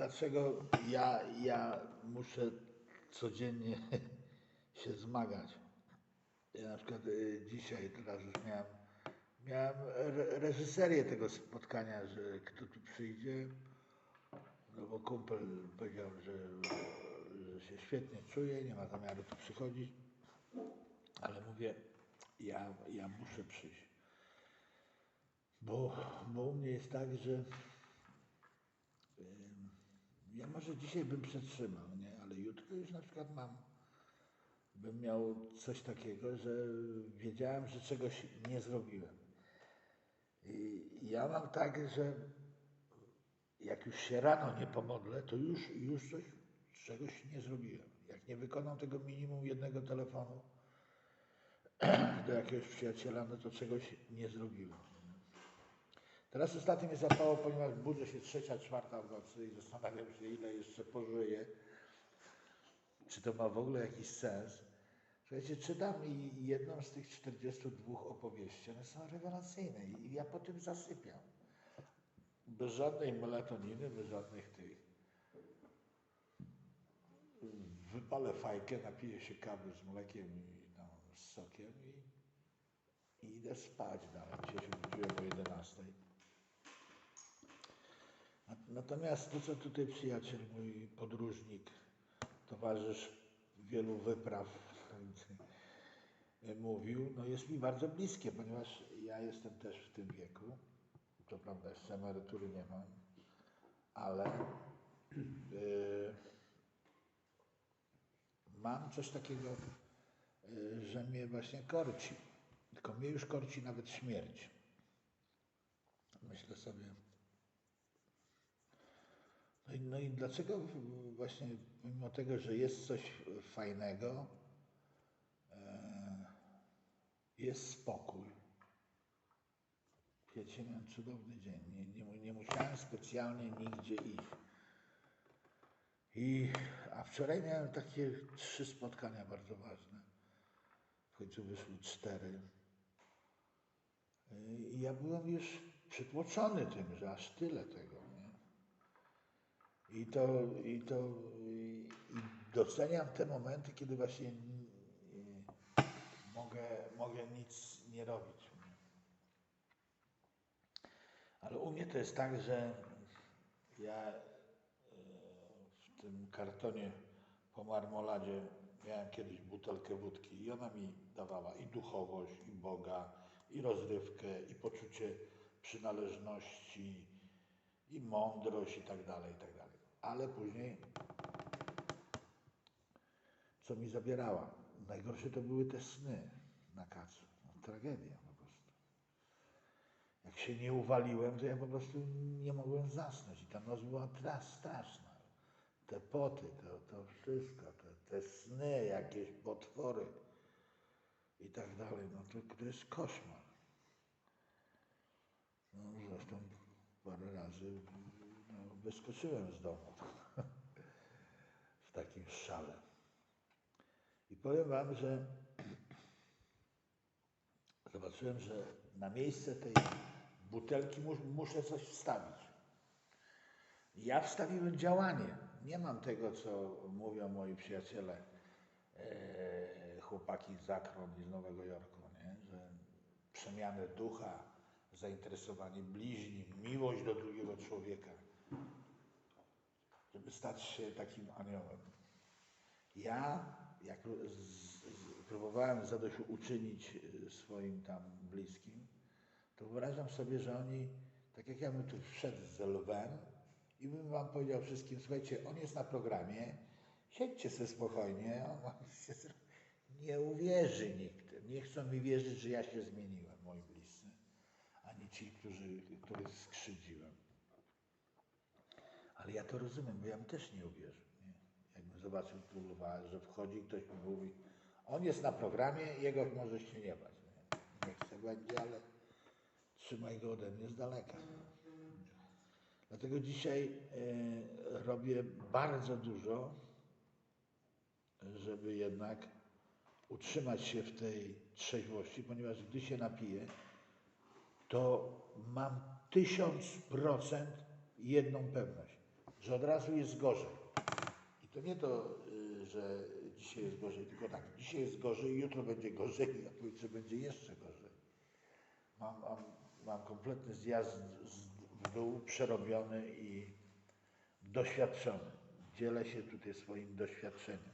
dlaczego ja, ja muszę codziennie się zmagać. Ja na przykład y, dzisiaj, teraz już miałem, miałem re- reżyserię tego spotkania, że kto tu przyjdzie, no bo kumpel powiedział, że, że się świetnie czuje, nie ma zamiaru tu przychodzić, ale mówię, ja, ja muszę przyjść. Bo, bo u mnie jest tak, że ja może dzisiaj bym przetrzymał, nie? ale jutro już na przykład mam, bym miał coś takiego, że wiedziałem, że czegoś nie zrobiłem. I ja mam tak, że jak już się rano nie pomodlę, to już, już coś, czegoś nie zrobiłem. Jak nie wykonam tego minimum jednego telefonu do jakiegoś przyjaciela, no to czegoś nie zrobiłem. Teraz ostatnio mnie zapało, ponieważ budzę się trzecia, czwarta w nocy i zastanawiam się, ile jeszcze pożyję. Czy to ma w ogóle jakiś sens? Słuchajcie, czytam i jedną z tych 42 opowieści, one są rewelacyjne i ja po tym zasypiam. Bez żadnej melatoniny, bez żadnych tych. Wypalę fajkę, napiję się kawy z mlekiem i tam z sokiem i, i idę spać dalej. Dzisiaj się budziłem o 11. Nat- Natomiast to, co tutaj przyjaciel, mój podróżnik, towarzysz wielu wypraw mówił, no jest mi bardzo bliskie, ponieważ ja jestem też w tym wieku. Co prawda jeszcze emerytury nie mam, ale yy, mam coś takiego, yy, że mnie właśnie korci. Tylko mnie już korci nawet śmierć. Myślę sobie, no i, no i dlaczego właśnie pomimo tego, że jest coś fajnego, e, jest spokój. Wiecie, miałem cudowny dzień. Nie, nie, nie musiałem specjalnie nigdzie iść. I, a wczoraj miałem takie trzy spotkania bardzo ważne. W końcu wyszły cztery. Y, I ja byłem już przytłoczony tym, że aż tyle tego. I to, i to i, doceniam te momenty, kiedy właśnie y, mogę, mogę nic nie robić. Ale u mnie to jest tak, że ja y, w tym kartonie po marmoladzie miałem kiedyś butelkę wódki i ona mi dawała i duchowość, i Boga, i rozrywkę, i poczucie przynależności, i mądrość, i tak dalej, i tak dalej. Ale później, co mi zabierała? Najgorsze to były te sny na kacu. No, tragedia po prostu. Jak się nie uwaliłem, to ja po prostu nie mogłem zasnąć. I ta noc była tra- straszna. Te poty, to, to wszystko, te, te sny, jakieś potwory i tak dalej. No to, to jest koszmar. No zresztą parę razy wyskoczyłem z domu w takim szale. I powiem wam, że zobaczyłem, że na miejsce tej butelki mus, muszę coś wstawić. Ja wstawiłem działanie. Nie mam tego, co mówią moi przyjaciele, e, chłopaki z Akron i z Nowego Jorku, nie? że przemianę ducha, zainteresowanie bliźnim, miłość do drugiego człowieka, żeby stać się takim aniołem. Ja, jak z, z, próbowałem zadośćuczynić y, swoim tam bliskim, to wyobrażam sobie, że oni, tak jak ja bym tu wszedł z lwem i bym wam powiedział wszystkim, słuchajcie, on jest na programie, siedźcie sobie spokojnie, on wam się nie uwierzy nikt. Nie chcą mi wierzyć, że ja się zmieniłem, moi bliscy, ani ci, którzy, których skrzywdziłem. Ale ja to rozumiem, bo ja bym też nie uwierzył. Nie? Jakbym zobaczył lwa, że wchodzi ktoś mi mówi, on jest na programie, jego może się nie bać. Nie? Niech se będzie, ale trzymaj go ode mnie z daleka. Dlatego dzisiaj e, robię bardzo dużo, żeby jednak utrzymać się w tej trzeźwości, ponieważ gdy się napiję, to mam tysiąc procent jedną pewność. Że od razu jest gorzej. I to nie to, y, że dzisiaj jest gorzej, tylko tak, dzisiaj jest gorzej, jutro będzie gorzej, a pojutrze będzie jeszcze gorzej. Mam, mam, mam kompletny zjazd w dół, przerobiony i doświadczony. Dzielę się tutaj swoim doświadczeniem.